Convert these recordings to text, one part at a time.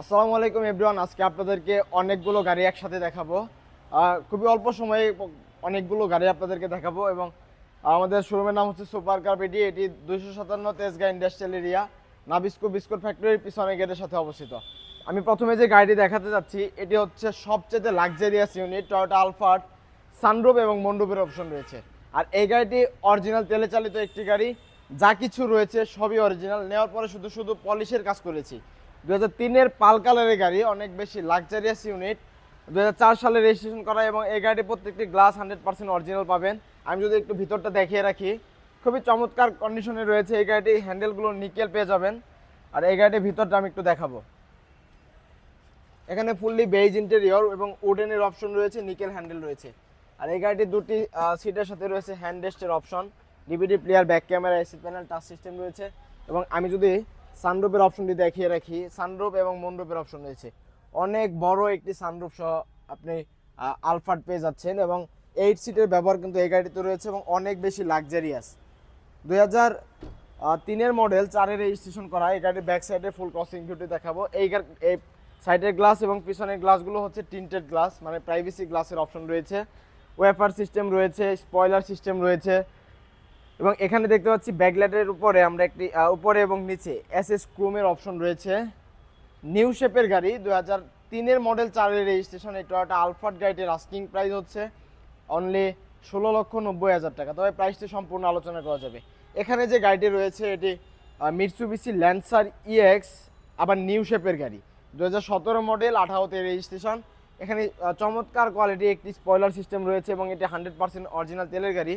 আসসালামু আলাইকুম এভরিওয়ান, আজকে আপনাদেরকে অনেকগুলো গাড়ি একসাথে দেখাবো। খুবই অল্প সময়ে অনেকগুলো গাড়ি আপনাদেরকে দেখাবো এবং আমাদের শোরুমের নাম হচ্ছে সুপার কার পেটি এটি দুইশো সাতান্ন Tejgaon industrial area, Nabisco biscuit ফ্যাক্টরির পিছনে গেটের সাথে অবস্থিত। আমি প্রথমে যে গাড়িটি দেখাতে যাচ্ছি, এটি হচ্ছে সবচেয়ে luxurious unit Toyota Alphard sunroof এবং মন্ডপের অপশন রয়েছে। আর এই গাড়িটি অরিজিনাল তেলে চালিত একটি গাড়ি, যা কিছু রয়েছে সবই অরিজিনাল নেওয়ার পরে শুধু শুধু পলিশের কাজ করেছি। দু হাজার তিনের পাল কালারের গাড়ি, অনেক বেশি লাক্সারিয়াস ইউনিট দু হাজার চার সালে রেজিস্ট্রেশন করা এবং এই গাড়িটি প্রত্যেকটি গ্লাস হান্ড্রেড পার্সেন্ট অরিজিনাল পাবেন। আমি যদি একটু ভিতরটা দেখিয়ে রাখি, খুবই চমৎকার কন্ডিশনে রয়েছে। এই গাড়িটি হ্যান্ডেলগুলো নিকেল পেয়ে যাবেন। আর এই গাড়িটির ভিতরটা আমি একটু দেখাবো। এখানে ফুললি বেজ ইন্টেরিয়র এবং উডেনের অপশন রয়েছে নিকেল হ্যান্ডেল রয়েছে। আর এই গাড়িটির দুটি সিটের সাথে রয়েছে হ্যান্ড রেস্টের option DVD player back camera AC panel touch system রয়েছে। এবং আমি যদি সানরুফের অপশনটি দেখিয়ে রাখি। সানরুফ এবং মনরুফের অপশন রয়েছে। অনেক বড় একটি সানরুফ সহ আপনি আলফার্ট পেয়ে যাচ্ছেন এবং এইট সিটের ব্যবহার কিন্তু এই গাড়িতে রয়েছে এবং অনেক বেশি লাক্সারিয়াস দুই হাজার তিনের মডেল চারের রেজিস্ট্রেশন করা, এই গাড়ির ব্যাক সাইডে ফুল ক্রসিং ভিউটি দেখাবো। এই এই সাইডের গ্লাস এবং পিছনের গ্লাসগুলো হচ্ছে টিন্টেড গ্লাস মানে প্রাইভেসি গ্লাসের অপশন রয়েছে। ওয়েফার সিস্টেম রয়েছে স্পয়লার সিস্টেম রয়েছে এবং এখানে দেখতে পাচ্ছি ব্যাকলাইটের উপরে আমরা একটি উপরে এবং নিচে এস এস ক্রোমের অপশন রয়েছে। নিউ শেপের গাড়ি দু হাজার তিনের মডেল চারের রেজিস্ট্রেশন এই টয়োটা আলফার্ট গাড়িটির আস্কিং প্রাইস হচ্ছে অনলি ষোলো লক্ষ নব্বই হাজার টাকা। তবে প্রাইসটি সম্পূর্ণ আলোচনা করা যাবে। এখানে যে গাড়িটি রয়েছে, এটি মিটসুবিসি ল্যান্সার ইএক্স আবার নিউ শেপের গাড়ি। দু হাজার সতেরো মডেল আঠারোতে রেজিস্ট্রেশন এখানে চমৎকার কোয়ালিটি একটি স্পয়লার সিস্টেম রয়েছে এবং এটি হান্ড্রেড পার্সেন্ট অরিজিনাল তেলের গাড়ি।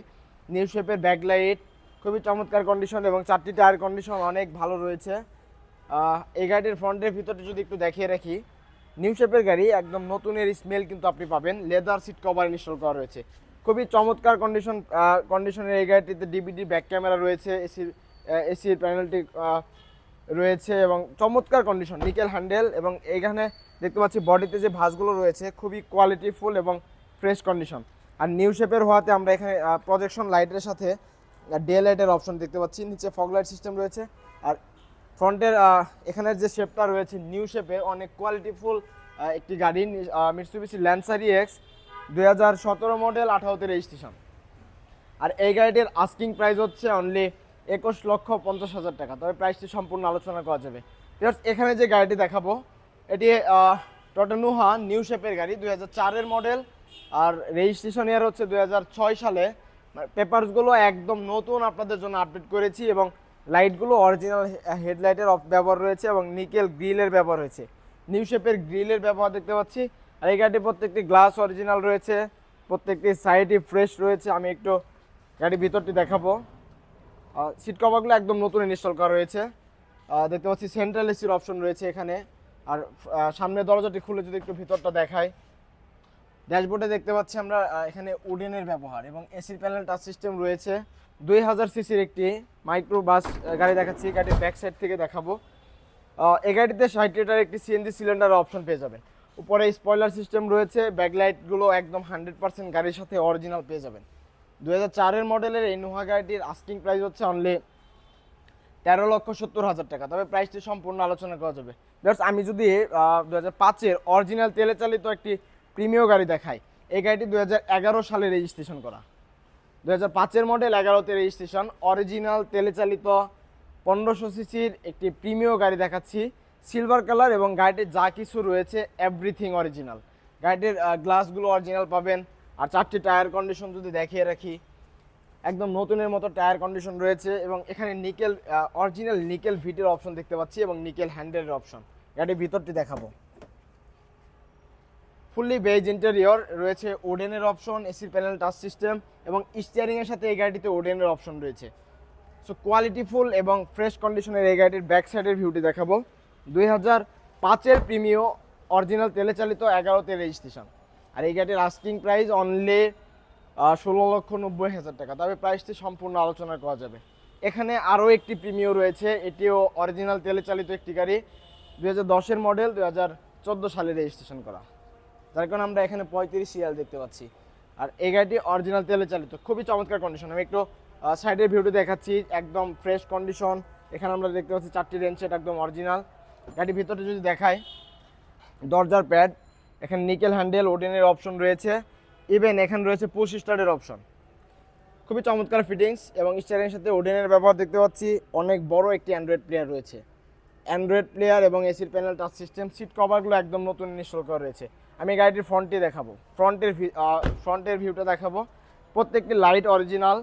নিউ শেপের ব্যাকলাইট খুবই চমৎকার কন্ডিশন এবং চারটি টায়ার কন্ডিশন অনেক ভালো রয়েছে। এই গাড়ির ফ্রন্টের ভিতরটা যদি একটু দেখিয়ে রাখি নিউ শেপের গাড়ি একদম নতুনের স্মেল কিন্তু আপনি পাবেন। লেদার সিট কভার ইনস্টল করা রয়েছে। খুবই চমৎকার কন্ডিশন কন্ডিশনের এই গাড়িটিতে ডিবিডি ব্যাক ক্যামেরা রয়েছে এসির এসির প্যানেলটি রয়েছে এবং চমৎকার কন্ডিশন নিকেল হ্যান্ডেল এবং এইখানে দেখতে পাচ্ছি বডিতে যে ভাঁজগুলো রয়েছে, খুবই কোয়ালিটিফুল এবং ফ্রেশ কন্ডিশন আর নিউ শেপের হওয়াতে আমরা এখানে প্রজেকশন লাইটের সাথে ডে লাইটের অপশন দেখতে পাচ্ছি। নিচে ফগ লাইট সিস্টেম রয়েছে। আর ফ্রন্টের এখানের যে শেপটা রয়েছে নিউ শেপে অনেক কোয়ালিটিফুল একটি গাড়ি মিটসুবিসি ল্যান্সারি এক্স দুই হাজার সতেরো মডেল আঠারোতে রেজিস্ট্রেশন আর এই গাড়িটির আস্কিং প্রাইস হচ্ছে অনলি একুশ লক্ষ পঞ্চাশ হাজার টাকা। তবে প্রাইসটি সম্পূর্ণ আলোচনা করা যাবে। এখানে যে গাড়িটি দেখাবো, এটি টটা নুহা নিউ শেপের গাড়ি, দুই হাজার চারের মডেল আর রেজিস্ট্রেশন ইয়ার হচ্ছে ছয় সালে। পেপারসগুলো একদম নতুন আপনাদের জন্য আপডেট করেছি এবং লাইটগুলো অরিজিনাল হেডলাইটের ব্যবহার রয়েছে এবং নিকেল গ্রিলের ব্যবহার রয়েছে। নিউ শেপের গ্রিলের ব্যবহার দেখতে পাচ্ছি। আর এই গাড়িটি প্রত্যেকটি গ্লাস অরিজিনাল রয়েছে প্রত্যেকটি সাইডই ফ্রেশ রয়েছে। আমি একটু গাড়ির ভিতরটি দেখাবো। সিট কভারগুলো একদম নতুন ইনস্টল করা রয়েছে। দেখতে পাচ্ছি সেন্ট্রাল এসির অপশন রয়েছে এখানে। আর আহ, সামনের দরজাটি খুলে যদি একটু ভিতরটা দেখাই। ড্যাশবোর্ডে দেখতে পাচ্ছি আমরা এখানে উডেনের ব্যবহার এবং এসির প্যানেল টাচ সিস্টেম রয়েছে। দুই হাজার সিসির একটি মাইক্রো বাস গাড়ি দেখাচ্ছি গাড়ির ব্যাক সাইড থেকে দেখাবো। এই গাড়িতে ষাট লিটার একটি সিএনজি সিলিন্ডার অপশন পেয়ে যাবেন। উপরে স্পয়লার সিস্টেম রয়েছে ব্যাকলাইটগুলো একদম হান্ড্রেড পার্সেন্ট গাড়ির সাথে অরিজিনাল পেয়ে যাবেন। দু হাজার চারের মডেলের এই নোহা গাড়িটির আস্কিং প্রাইস হচ্ছে অনলি তেরো লক্ষ সত্তর হাজার টাকা। তবে প্রাইসটি সম্পূর্ণ আলোচনা করা যাবে। আমি যদি দু হাজার পাঁচের অরিজিনাল তেলে চালিত একটি প্রিমিয় গাড়ি দেখাই এই গাড়িটি দু সালে রেজিস্ট্রেশন করা। দু হাজার পাঁচের মডেল এগারোতে রেজিস্ট্রেশন, অরিজিনাল, তেলে চালিত, পনেরোশো সিসির একটি প্রিমিয় গাড়ি দেখাচ্ছি। সিলভার কালার এবং গাড়িটির যা কিছু রয়েছে এভরিথিং অরিজিনাল গাড়িটির গ্লাসগুলো অরিজিনাল পাবেন। আর চারটি টায়ার কন্ডিশন যদি দেখিয়ে রাখি, একদম নতুনের মতো টায়ার কন্ডিশন রয়েছে এবং এখানে নিকেল অরিজিনাল নিকেল ভিটের অপশন দেখতে পাচ্ছি এবং নিকেল হ্যান্ডেলের অপশন গাড়ির ভিতরটি দেখাবো। ফুললি বেজ ইন্টেরিয়র রয়েছে ওডেনের অপশন এসির প্যানেল, টাচ সিস্টেম এবং স্টিয়ারিংয়ের সাথে এই গাড়িটিতে ওডেনের অপশন রয়েছে। সো কোয়ালিটিফুল এবং ফ্রেশ কন্ডিশনের এই গাড়িটির ব্যাক সাইডের ভিউটি দেখাবো। দুই হাজার পাঁচের প্রিমিয় অরিজিনাল তেলে চালিত এগারোতে রেজিস্ট্রেশন আর এই গাড়িটির আস্কিং প্রাইস অনলি ষোলো লক্ষ নব্বই হাজার টাকা। তবে প্রাইসটি সম্পূর্ণ আলোচনা করা যাবে। এখানে আরও একটি প্রিমিয় রয়েছে, এটিও অরিজিনাল তেলে চালিত একটি গাড়ি। দুই হাজার দশের মডেল দুই হাজার চোদ্দ সালে রেজিস্ট্রেশন করা। যার কারণে আমরা এখানে পঁয়ত্রিশ সিএল দেখতে পাচ্ছি। আর এই গাড়িটি অরিজিনাল তেলে চালিত, খুবই চমৎকার কন্ডিশন আমি একটু সাইডের ভিউটি দেখাচ্ছি, একদম ফ্রেশ কন্ডিশন এখানে আমরা দেখতে পাচ্ছি চারটি রেঞ্জ সেট একদম অরিজিনাল গাড়ির ভিতরে যদি দেখাই, দরজার প্যাড এখানে নিকেল হ্যান্ডেল ওডেনের অপশন রয়েছে। ইভেন এখানে রয়েছে পুশ স্টার্টের অপশন খুবই চমৎকার ফিটিংস এবং স্টারের সাথে ওডেনের ব্যবহার দেখতে পাচ্ছি। অনেক বড় একটি অ্যান্ড্রয়েড প্লেয়ার রয়েছে। অ্যান্ড্রয়েড প্লেয়ার এবং এসির প্যানেল টাচ সিস্টেম, সিট কভারগুলো একদম নতুন ইনস্টল করা রয়েছে। আমি গাড়িটির ফ্রন্টটি দেখাবো। ফ্রন্টের ফ্রন্টের ভিউটা দেখাবো। প্রত্যেকটি লাইট অরিজিনাল।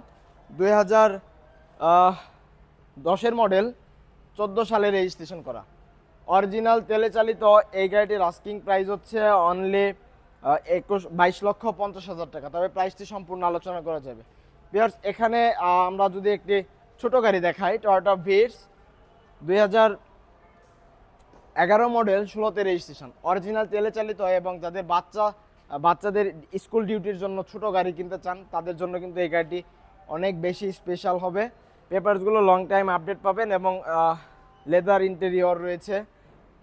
দুই হাজার দশের মডেল চোদ্দ সালে রেজিস্ট্রেশন করা। অরিজিনাল তেলে চালিত এই গাড়িটির আস্কিং প্রাইস হচ্ছে অনলি একুশ, বাইশ লক্ষ পঞ্চাশ হাজার টাকা। তবে প্রাইসটি সম্পূর্ণ আলোচনা করা যাবে। বিয়ার্স এখানে আমরা যদি একটি ছোট গাড়ি দেখাই টয়োটা ভিটস দুই হাজার এগারো মডেল ষোলোতে রেজিস্ট্রেশন অরিজিনাল তেলে চালিত হয় এবং যাদের বাচ্চা, বাচ্চাদের স্কুল ডিউটির জন্য ছোট গাড়ি কিনতে চান, তাদের জন্য কিন্তু এই গাড়িটি অনেক বেশি স্পেশাল হবে। পেপারসগুলো লং টাইম আপডেট পাবেন এবং লেদার ইন্টেরিয়র রয়েছে।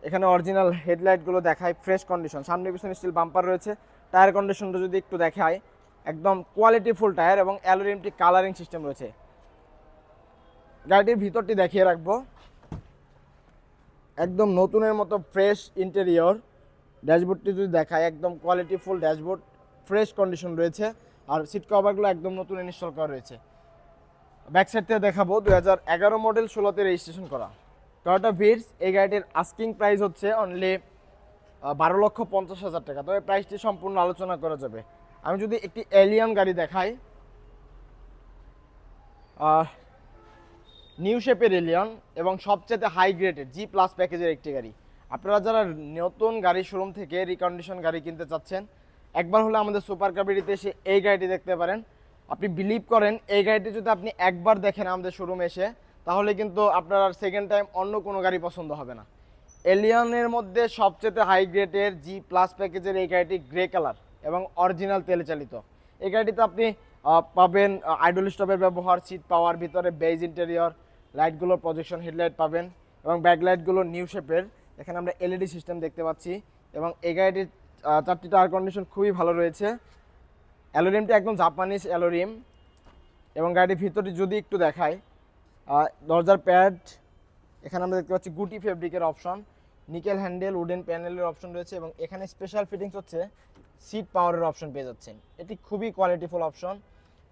এখানে অরিজিনাল হেডলাইটগুলো দেখায় ফ্রেশ কন্ডিশন সামনে পিছনে স্টিল বাম্পার রয়েছে। টায়ার কন্ডিশনটা যদি একটু দেখায়, একদম কোয়ালিটি ফুল টায়ার এবং অ্যালুরিমটি কালারিং সিস্টেম রয়েছে। গাড়িটির ভিতরটি দেখিয়ে রাখব। একদম নতুনের মতো ফ্রেশ ইন্টেরিয়র ড্যাশবোর্ডটি যদি দেখায় একদম quality full dashboard fresh condition রয়েছে। আর সিট কভারগুলো একদম নতুন ইনস্টল করা রয়েছে। ব্যাক সাইড থেকে দেখাবো দু হাজার এগারো মডেল ষোলোতে রেজিস্ট্রেশন করা। টয়োটা ভিটস এই গাড়িটির আস্কিং প্রাইস হচ্ছে অনলি বারো লক্ষ পঞ্চাশ হাজার টাকা। তবে প্রাইসটি সম্পূর্ণ আলোচনা করা যাবে। আমি যদি একটি এলিয়ান গাড়ি দেখাই নিউ শেপের এলিয়ন এবং সবচেয়ে হাই গ্রেডের জি প্লাস প্যাকেজের একটি গাড়ি। আপনারা যারা নতুন গাড়ি শোরুম থেকে রিকন্ডিশন গাড়ি কিনতে চাচ্ছেন, একবার হলে আমাদের সুপার কাবিডিতে এসে এই গাড়িটি দেখতে পারেন। আপনি বিলিভ করেন, এই গাড়িটি যদি আপনি একবার দেখেন আমাদের শোরুমে এসে, তাহলে কিন্তু আপনার আর সেকেন্ড টাইম অন্য কোনো গাড়ি পছন্দ হবে না। এলিয়নের মধ্যে সবচেয়ে হাই গ্রেডের জি প্লাস প্যাকেজের এই গাড়িটি গ্রে কালার এবং অরিজিনাল তেলে চালিত। এই গাড়িতে আপনি পাবেন আইডল স্টপের ব্যবহার সিট পাওয়ার ভিতরে বেজ ইন্টেরিয়র লাইটগুলোর প্রজেকশন হেডলাইট পাবেন এবং ব্যাকলাইটগুলো নিউ শেপের এখানে আমরা এলইডি সিস্টেম দেখতে পাচ্ছি এবং এই গাড়িটির চারটি টায়ার কন্ডিশন খুবই ভালো রয়েছে। অ্যালোরিমটি একদম জাপানিজ অ্যালোরিম এবং গাড়ির ভিতরটি যদি একটু দেখায় দরজার প্যাড এখানে আমরা দেখতে পাচ্ছি গুটি ফেব্রিকের অপশন নিকেল হ্যান্ডেল উডেন প্যানেলের অপশন রয়েছে এবং এখানে স্পেশাল ফিটিংস হচ্ছে সিট পাওয়ারের অপশন পেয়ে যাচ্ছেন। এটি খুবই কোয়ালিটিফুল অপশন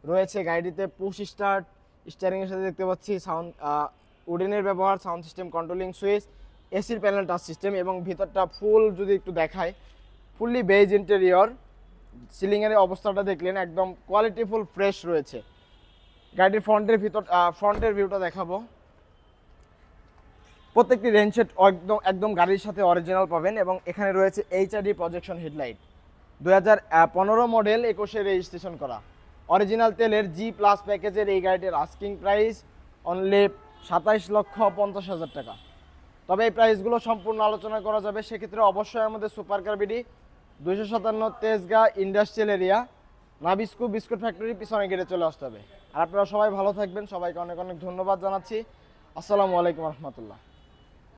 রয়েছে গাড়িটিতে পুশ স্টার্ট স্টিয়ারিংয়ের সাথে দেখতে পাচ্ছি সাউন্ড উডেনের ব্যবহার সাউন্ড সিস্টেম কন্ট্রোলিং সুইচ এসির প্যানেল টাচ সিস্টেম এবং ভিতরটা ফুল যদি একটু দেখায় ফুললি বেজ ইন্টেরিয়র সিলিংয়ের অবস্থাটা দেখলেন, একদম কোয়ালিটিফুল ফ্রেশ রয়েছে। গাড়ির ফ্রন্টের ভিতর ফ্রন্টের ভিউটা দেখাবো। প্রত্যেকটি রেঞ্জ সেট একদম একদম গাড়ির সাথে অরিজিনাল পাবেন এবং এখানে রয়েছে এইচআরডি প্রজেকশন হেডলাইট দু হাজার পনেরো মডেল একুশে রেজিস্ট্রেশন করা। অরিজিনাল তেলের জি প্লাস প্যাকেজের এই গাড়িটির আস্কিং প্রাইস অনলি সাতাইশ লক্ষ পঞ্চাশ হাজার টাকা। তবে এই প্রাইসগুলো সম্পূর্ণ আলোচনা করা যাবে। সেক্ষেত্রে অবশ্যই আমাদের সুপার কার বিডি, দুইশো সাতান্ন Tejgaon industrial area Nabisco biscuit factory পিছনে গেটে চলে আসতে হবে। আর আপনারা সবাই ভালো থাকবেন। সবাইকে অনেক অনেক ধন্যবাদ জানাচ্ছি। আসসালামু আলাইকুম রহমতুল্লাহ।